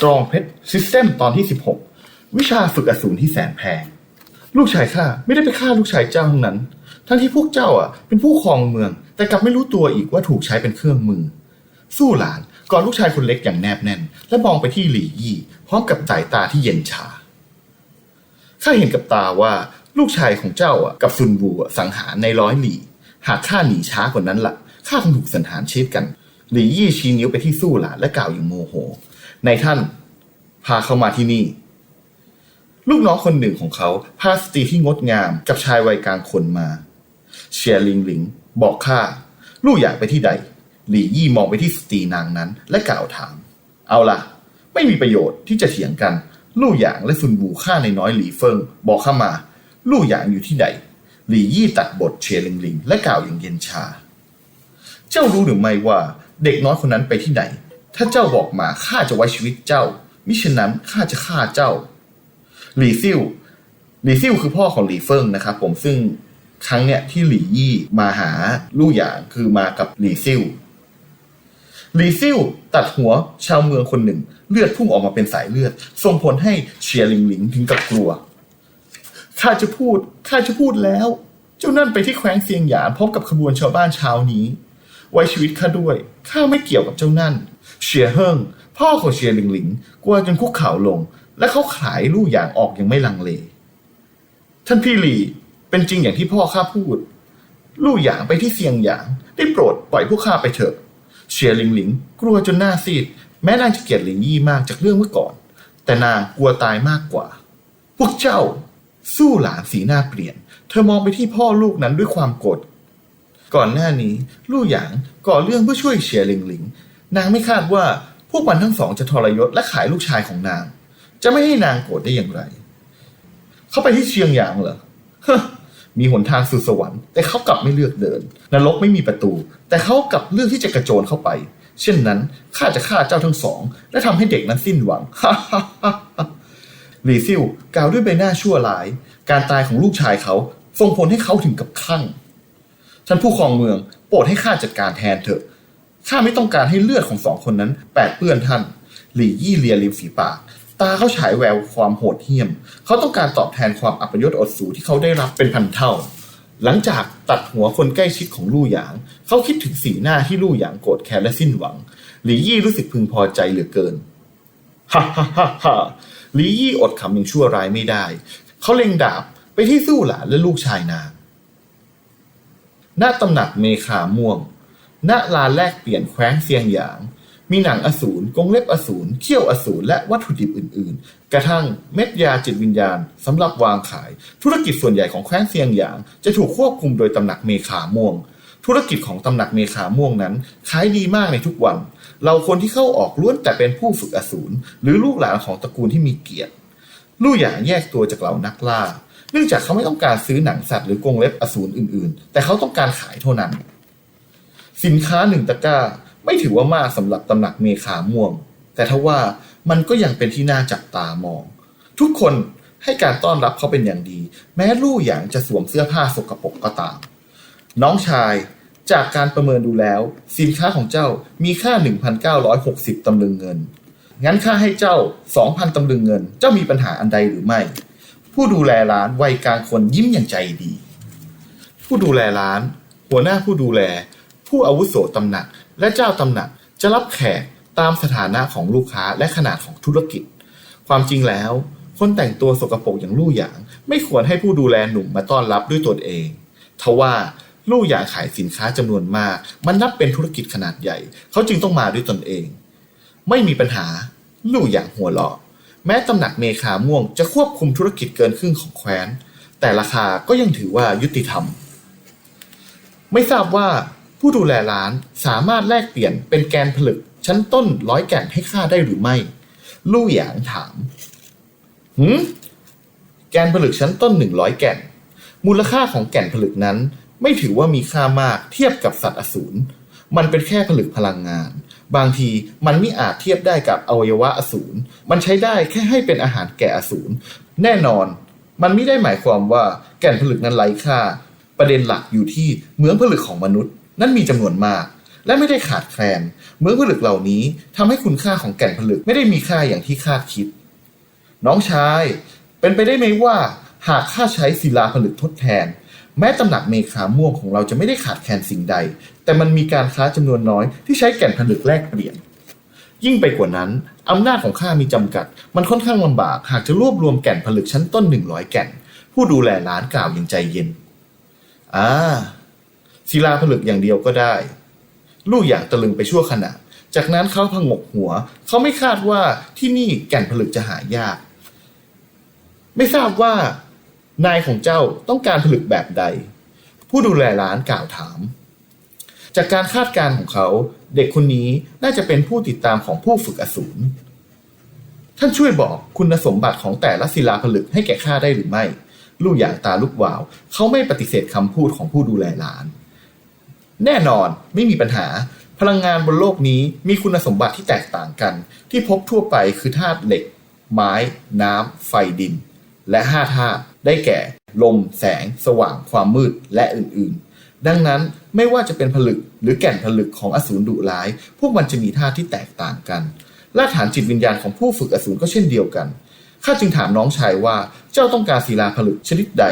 Strong Pet System ตอนที่ 16 วิชาฝึกอสูรที่แสนแพง ลูกชายข้าไม่ได้ไปฆ่าลูกชายเจ้าทั้งนั้น ทั้งที่พวกเจ้าอะเป็นผู้ครองเมือง แต่กลับไม่รู้ตัวอีกว่าถูกใช้เป็นเครื่องมือ สู้หลานกอดลูกชายคนเล็กอย่างแนบแน่น และมองไปที่หลี่ยี่ พร้อมกับสายตาที่เย็นชาข้าเห็นกับตาว่าลูกชายของเจ้าอะกับซุนวูสังหารในร้อยหลี่ หากข้าหนีช้ากว่านั้นละ่ะข้าคงถูกสังหารเช่นกัน หลี่ยี่ชี้นิ้วไปที่สู้หลานและกล่าวอย่างโมโห ในท่าน พาเขามาที่นี่ ลูกน้องคนหนึ่งของเขาพาสตรีที่งดงามกับชายวัยกลางคนมา เชียร์ลิงหลิง บอกข้าลูกอยากไปที่ใด หลี่ยี่มองไปที่สตรีนางนั้น และกล่าวถาม เอาล่ะ ไม่มีประโยชน์ที่จะเถียงกัน ลู่หยางและซุนบูฆ่าในน้อยหลีเฟิง บอกข้ามา ลู่หยางอยู่ที่ใด หลี่ยี่ตัดบทเชียร์ลิงหลิง และกล่าวอย่างเย็นชา เจ้ารู้หรือไม่ว่าเด็กน้อยคนนั้นไปที่ไหน ถ้าเจ้าบอกมาข้าจะไว้ชีวิตเจ้า มิฉะนั้นข้าจะฆ่าเจ้า หลี่ซิ่วหลี่ซิ่วคือพ่อของหลี่เฟิงนะครับผมซึ่งครั้งเนี้ยที่หลี่ยี่มาหาลู่หยางคือมากับหลี่ซิ่วหลี่ซิ่วตัดหัวชาวเมืองคนหนึ่ง เลือดพุ่งออกมาเป็นสายเลือด ส่งผลให้เชียลิงหลิงถึงกับกลัวข้าจะพูดข้าจะพูดแล้ว เจ้านั่นไปที่แคว้นเซียงหยานพบกับขบวนชาวบ้านเช้านี้ ไว้ชีวิตข้าด้วยข้าไม่เกี่ยวกับเจ้านั่น เชียเฮิงพ่อของเชียร์ลิงหลิงกลัวจนคุกเข่าลง และเขาขายลู่หยางออกยังไม่ลังเล ท่านพี่หลีเป็นจริงอย่างที่พ่อข้าพูด ลู่หยางไปที่เซียงหยางได้โปรดปล่อยพวกข้าไปเถอะเชียร์ลิงหลิง กลัวจนหน้าซีดแม้นางจะเกลียดหลิงยี่มากจากเรื่องเมื่อก่อน แต่นางกลัวตายมากกว่า พวกเจ้า สู้หลานสีหน้าเปลี่ยน เธอมองไปที่พ่อลูกนั้นด้วยความโกรธก่อนหน้านี้ ลู่หยางก่อเรื่องเพื่อช่วยเชียร์ลิงหลิง นางไม่คาดว่าพวกมันทั้งสองจะทรยศและขายลูกชายของนาง จะไม่ให้นางโกรธได้อย่างไร เขาไปที่เชียงหยางเหรอมีหนทางสู่สวรรค์ แต่เขากลับไม่เลือกเดิน นรกไม่มีประตู แต่เขากลับเลือกที่จะกระโจนเข้าไป เช่นนั้นข้าจะฆ่าเจ้าทั้งสอง และทำให้เด็กนั้นสิ้นหวังฮ่าฮ่าฮ่าฮ่าหลีซิ่วกล่าวด้วยใบหน้าชั่วร้าย การตายของลูกชายเขาส่งผลให้เขาถึงกับคลั่งท่านผู้ครองเมืองโปรดให้ข้าจัดการแทนเถอะ ข้าไม่ต้องการให้เลือดของสองคนนั้น แปดเปื้อนท่านหลี่ยี่เลียริมฝีปาก ตาเขาฉายแววความโหดเหี้ยม เขาต้องการตอบแทนความอัปยศอดสูที่เขาได้รับเป็นพันเท่า หลังจากตัดหัวคนใกล้ชิดของลู่หยาง เขาคิดถึงสีหน้าที่ลู่หยางโกรธแค้นและสิ้นหวัง หลี่ยี่รู้สึกพึงพอใจเหลือเกินฮ่าฮ่าฮ่าฮ่าหลี่ยี่อดขำย่งชั่วร้ายไม่ได้ เขาเล็งดาบไปที่สู้หลานและลูกชายนางณตำหนักเมคาม่วง ณลานแลกเปลี่ยนแคว้นเซียงหยาง มีหนังอสูรกงเล็บอสูรเขี้ยวอสูรและวัตถุดิบอื่น ๆ กระทั่งเม็ดยาจิตวิญญาณสำหรับวางขาย ธุรกิจส่วนใหญ่ของแคว้นเซียงหยาง จะถูกควบคุมโดยตำหนักเมคาม่วง ธุรกิจของตำหนักเมคาม่วงนั้นขายดีมากในทุกวัน เราคนที่เข้าออกล้วนแต่เป็นผู้ฝึกอสูรหรือลูกหลานของตระกูลที่มีเกียรติลู่หยางแยกตัวจากเหล่านักล่า เนื่องจากเขาไม่ต้องการซื้อหนังสัตว์หรือกรงเล็บอสูรอื่น ๆ แต่เขาต้องการขายเท่านั้น สินค้าหนึ่งตะกร้า ไม่ถือว่ามากสำหรับตำหนักเมคาม่วง แต่ทว่ามันก็ยังเป็นที่น่าจับตามอง ทุกคนให้การต้อนรับเขาเป็นอย่างดี แม้ลู่หยางจะสวมเสื้อผ้าสกปรกก็ตาม น้องชายจากการประเมินดูแล้ว สินค้าของเจ้ามีค่า 1,960 ตำลึงเงิน งั้นค่าให้เจ้า 2,000 ตำลึงเงิน เจ้ามีปัญหาอันใดหรือไม่ ผู้ดูแลร้านวัยกลางคนยิ้มอย่างใจดี ผู้ดูแลร้าน หัวหน้าผู้ดูแล ผู้อาวุโสตำหนัก และเจ้าตำหนักจะรับแขกตามสถานะของลูกค้าและขนาดของธุรกิจ ความจริงแล้ว คนแต่งตัวสกปรกอย่างลู่หยาง ไม่ควรให้ผู้ดูแลหนุ่มมาต้อนรับด้วยตนเองทว่าลู่หยางขายสินค้าจำนวนมาก มันนับเป็นธุรกิจขนาดใหญ่ เขาจึงต้องมาด้วยตนเอง ไม่มีปัญหาลู่หยางหัวเราะแม้ตำหนักเมคาม่วงจะควบคุมธุรกิจเกินครึ่งของแคว้น แต่ราคาก็ยังถือว่ายุติธรรม ไม่ทราบว่า ผู้ดูแลร้านสามารถแลกเปลี่ยนเป็นแกนผลึก ชั้นต้นร้อยแกนให้ข้าได้หรือไม่ ลู่หยางถามหืมแกนผลึกชั้นต้นหนึ่งร้อยแกน มูลค่าของแกนผลึกนั้น ไม่ถือว่ามีค่ามากเทียบกับสัตว์อสูร มันเป็นแค่ผลึกพลังงาน บางทีมันไม่อาจเทียบได้กับอวัยวะอสูร มันใช้ได้แค่ให้เป็นอาหารแก่อสูร แน่นอน มันไม่ได้หมายความว่าแก่นผลึกนั้นไร้ค่า ประเด็นหลักอยู่ที่เหมืองผลึกของมนุษย์ นั้นมีจำนวนมาก และไม่ได้ขาดแคลน เมืองผลึกเหล่านี้ทำให้คุณค่าของแก่นผลึกไม่ได้มีค่าอย่างที่คาดคิด น้องชาย เป็นไปได้ไหมว่า หากข้าใช้ศิลาผลึกทดแทน แม้ตำหนักเมคาม่วงของเราจะไม่ได้ขาดแคลนสิ่งใด แต่มันมีการค้าจำนวนน้อยที่ใช้แก่นผลึกแลกเปลี่ยนยิ่งไปกว่านั้น อำนาจของข้ามีจำกัด มันค่อนข้างลำบาก หากจะรวบรวมแก่นผลึกชั้นต้นหนึ่งร้อยแก่น ผู้ดูแลร้านกล่าวอย่างใจเย็น อ่า ศิลาผลึกอย่างเดียวก็ได้ ลูกอย่างตะลึงไปชั่วขณะ จากนั้นเขาพงกหัว เขาไม่คาดว่าที่นี่แก่นผลึกจะหายาก ไม่ทราบว่านายของเจ้าต้องการผลึกแบบใด ผู้ดูแลร้านกล่าวถาม จากการคาดการณ์ของเขาเด็กคนนี้น่าจะเป็นผู้ติดตามของผู้ฝึกอสูรท่านช่วยบอกคุณสมบัติของแต่ละศิลาผลึกให้แก่ข้าได้หรือไม่ ลูกอย่างตาลูกวาว เขาไม่ปฏิเสธคำพูดของผู้ดูแลร้าน แน่นอนไม่มีปัญหา พลังงานบนโลกนี้มีคุณสมบัติที่แตกต่างกัน ที่พบทั่วไปคือธาตุเหล็ก ไม้ น้ำ ไฟดิน และห้าธาตุได้แก่ ลม แสง สว่าง ความมืดและอื่นๆ ดังนั้นไม่ว่าจะเป็นผลึกหรือแก่นผลึกของอสูรดุร้าย พวกมันจะมีธาตุที่แตกต่างกันรากฐานจิตวิญญาณของผู้ฝึกอสูรก็เช่นเดียวกันข้าจึงถามน้องชายว่าเจ้าต้องการศิลาผลึกชนิดใด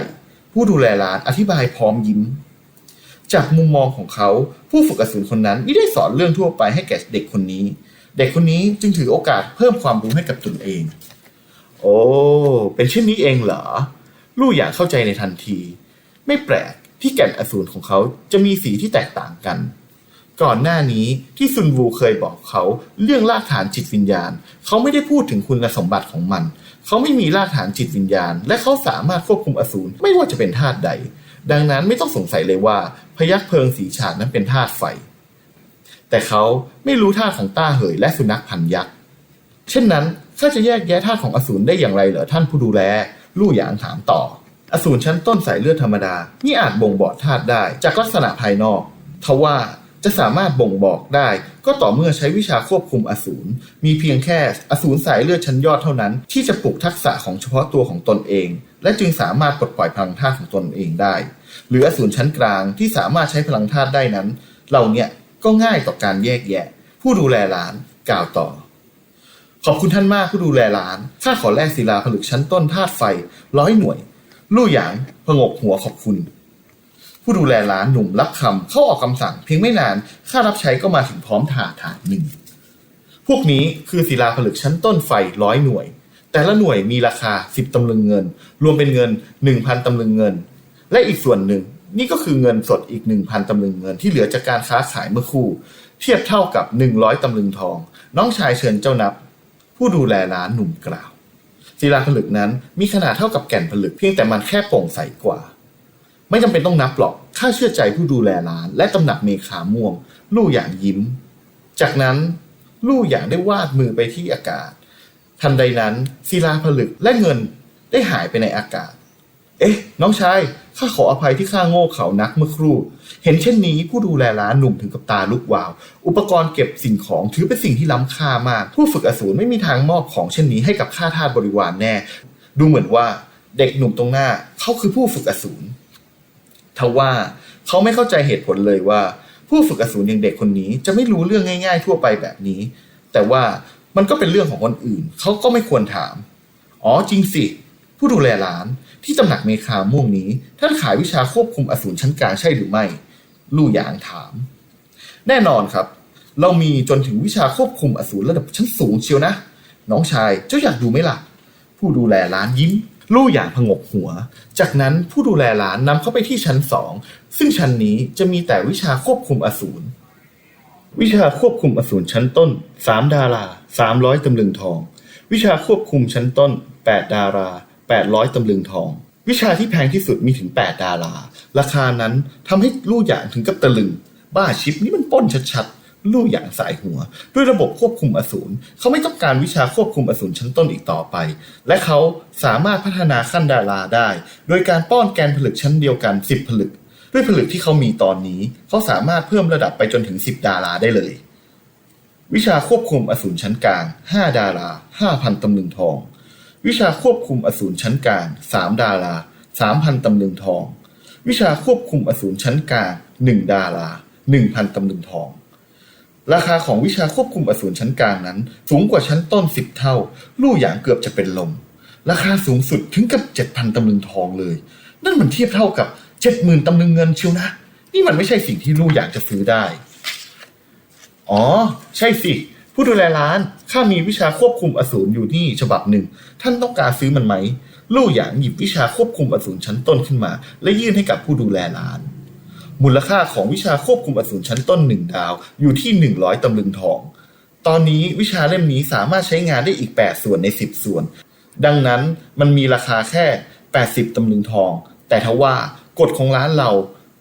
ผู้ดูแลร้านอธิบายพร้อมยิ้ม จากมุมมองของเขาผู้ฝึกอสูรคนนั้นไม่ได้สอนเรื่องทั่วไปให้แก่เด็กคนนี้ เด็กคนนี้จึงถือโอกาสเพิ่มความรู้ให้กับตนเอง โอ้เป็นเช่นนี้เองเหรอ ลู่อย่างเข้าใจในทันที ไม่แปลกที่แก่นอสูรของเขาจะมีสีที่แตกต่างกัน ก่อนหน้านี้ที่ซุนวูเคยบอกเขาเรื่องรากฐานจิตวิญญาณ เขาไม่ได้พูดถึงคุณสมบัติของมัน เขาไม่มีรากฐานจิตวิญญาณ และเขาสามารถควบคุมอสูรไม่ว่าจะเป็นธาตุใด ดังนั้นไม่ต้องสงสัยเลยว่า พยัคฆ์เพลิงสีฉาดนั้นเป็นธาตุไฟ แต่เขาไม่รู้ธาตุของต้าเหยและสุนัขพันยักษ์ เช่นนั้นข้าจะแยกแยะธาตุของอสูรได้อย่างไรเหรอท่านผู้ดูแล ลู่หยางถามต่อ อสูรชั้นต้นสายเลือดธรรมดานี่อาจบ่งบอกธาตุได้จากลักษณะภายนอก ทว่าจะสามารถบ่งบอกได้ ก็ต่อเมื่อใช้วิชาควบคุมอสูร มีเพียงแค่อสูรสายเลือดชั้นยอดเท่านั้น ที่จะปลุกทักษะของเฉพาะตัวของตนเอง และจึงสามารถปลดปล่อยพลังธาตุของตนเองได้ หรืออสูรชั้นกลางที่สามารถใช้พลังธาตุได้นั้นเหล่าเนี้ยก็ง่ายต่อการแยกแยะ ผู้ดูแลร้านกล่าวต่อ ขอบคุณท่านมากผู้ดูแลร้านข้าขอแลกศิลาผลึกชั้นต้นธาตุไฟร้อยหน่วย ลู่หยางพงกหัวขอบคุณ ผู้ดูแลร้านหนุ่มรับคำเข้าออกคำสั่งเพียงไม่นานค่ารับใช้ก็มาถึงพร้อมถาดถาดหนึ่งพวกนี้คือศิลาผลึกชั้นต้นไฟร้อยหน่วย แต่ละหน่วยมีราคา 10 ตำลึงเงิน รวมเป็นเงิน 1,000 ตำลึงเงิน และอีกส่วนหนึ่ง นี่ก็คือเงินสดอีก 1,000 ตำลึงเงิน ที่เหลือจากการค้าขายเมื่อคู่ เทียบเท่ากับ 100 ตำลึงทอง น้องชายเชิญเจ้านับ ผู้ดูแลร้านหนุ่มกล่าวศิลาผลึกนั้นมีขนาดเท่ากับแก่นผลึกเพียงแต่มันแค่โปร่งใสกว่า ไม่จำเป็นต้องนับหรอกข้าเชื่อใจผู้ดูแลร้าน และตำหนักเมขาม่วง ลู่อย่างยิ้ม จากนั้น ลู่อย่างได้วาดมือไปที่อากาศ ทันใดนั้นศิลาผลึกและเงินได้หายไปในอากาศ เอ๊ะ น้องชาย ข้าขออภัยที่ข้าโง่เขานักเมื่อครู่ เห็นเช่นนี้ผู้ดูแลร้านหนุ่มถึงกับตาลุกวาว อุปกรณ์เก็บสิ่งของถือเป็นสิ่งที่ล้ำค่ามาก ผู้ฝึกอสูรไม่มีทางมอบของเช่นนี้ให้กับข้าทาสบริวารแน่ ดูเหมือนว่าเด็กหนุ่มตรงหน้าเขาคือผู้ฝึกอสูรทว่าเขาไม่เข้าใจเหตุผลเลยว่า ผู้ฝึกอสูรอย่างเด็กคนนี้จะไม่รู้เรื่องง่าย ๆ ทั่วไปแบบนี้ แต่ว่า มันก็เป็นเรื่องของคนอื่น เขาก็ไม่ควรถาม อ๋อจริงสิ ผู้ดูแลร้านที่ตำหนักเมคาม่วงนี้ ท่านขายวิชาควบคุมอสูรชั้นกลางใช่หรือไม่ ลู่หยางถาม แน่นอนครับ เรามีจนถึงวิชาควบคุมอสูรระดับชั้นสูงเชียวนะ น้องชายเจ้าอยากดูไหมล่ะ ผู้ดูแลร้านยิ้มลู่หยางพงกหัว จากนั้นผู้ดูแลร้านนำเข้าไปที่ชั้นสอง ซึ่งชั้นนี้จะมีแต่วิชาควบคุมอสูร วิชาควบคุมอสูรชั้นต้นสามดารา สามร้อยตำลึงทอง วิชาควบคุมชั้นต้นแปดดาราแปดร้อยตำลึงทอง วิชาที่แพงที่สุดมีถึงแปดดารา ราคานั้นทำให้ลู่หยางถึงกับตะลึง บ้าชิปนี่มันป้นชัดๆ ลู่หยางสายหัว ด้วยระบบควบคุมอสูรเขาไม่ต้องการวิชาควบคุมอสูรชั้นต้นอีกต่อไป และเขาสามารถพัฒนาขั้นดาราได้ โดยการป้อนแกนผลึกชั้นเดียวกัน 10 ผลึก ด้วยผลึกที่เขามีตอนนี้ เขาสามารถเพิ่มระดับไปจนถึง 10 ดาราได้เลย วิชาควบคุมอสูรชั้นกลาง 5 ดารา 5,000 ตำลึงทอง วิชาควบคุมอสูรชั้นกลาง 3 ดารา 3,000 ตำลึงทอง วิชาควบคุมอสูรชั้นกลาง 1 ดารา 1,000 ตำลึงทอง ราคาของวิชาควบคุมอสูรชั้นกลางนั้น สูงกว่าชั้นต้นสิบเท่า ลู่หยางเกือบจะเป็นลม ราคาสูงสุดถึงกับเจ็ดพันตำลึงทองเลย นั่นมันเทียบเท่ากับเจ็ดหมื่นตำลึงเงินเชียวนะ นี่มันไม่ใช่สิ่งที่ลู่หยางจะซื้อได้ อ๋อ ใช่สิ ผู้ดูแลร้านข้ามีวิชาควบคุมอสูรอยู่นี่ฉบับหนึ่ง ท่านต้องการซื้อมันไหม ลู่หยางหยิบวิชาควบคุมอสูรชั้นต้นขึ้นมา และยื่นให้กับผู้ดูแลร้าน มูลค่าของวิชาควบคุมอสูรชั้นต้นหนึ่งดาวอยู่ที่หนึ่งร้อยตำลึงทอง ตอนนี้วิชาเล่มนี้สามารถใช้งานได้อีก8ส่วนใน10ส่วน ดังนั้นมันมีราคาแค่80ตำลึงทอง แต่ทว่า กฎของร้านเรา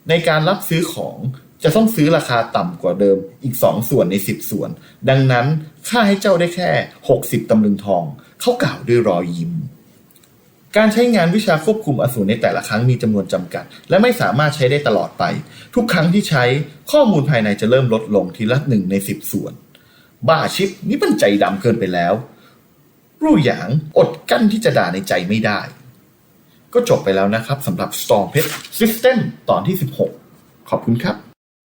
ในการรับซื้อของ จะต้องซื้อราคาต่ำกว่าเดิมอีก 2 ส่วนใน 10 ส่วน ดังนั้นค่าให้เจ้าได้แค่ 60 ตำลึงทอง เขากล่าวด้วยรอยยิ้ม การใช้งานวิชาควบคุมอสูรในแต่ละครั้งมีจำนวนจำกัด และไม่สามารถใช้ได้ตลอดไป ทุกครั้งที่ใช้ข้อมูลภายในจะเริ่มลดลงทีละหนึ่งในสิบส่วน บ้าชิปนี่มันใจดำเกินไปแล้ว รู่หยางอดกั้นที่จะด่าในใจไม่ได้ ก็จบไปแล้วนะครับสำหรับ Storm Pet System ตอนที่ 16 ขอบคุณครับ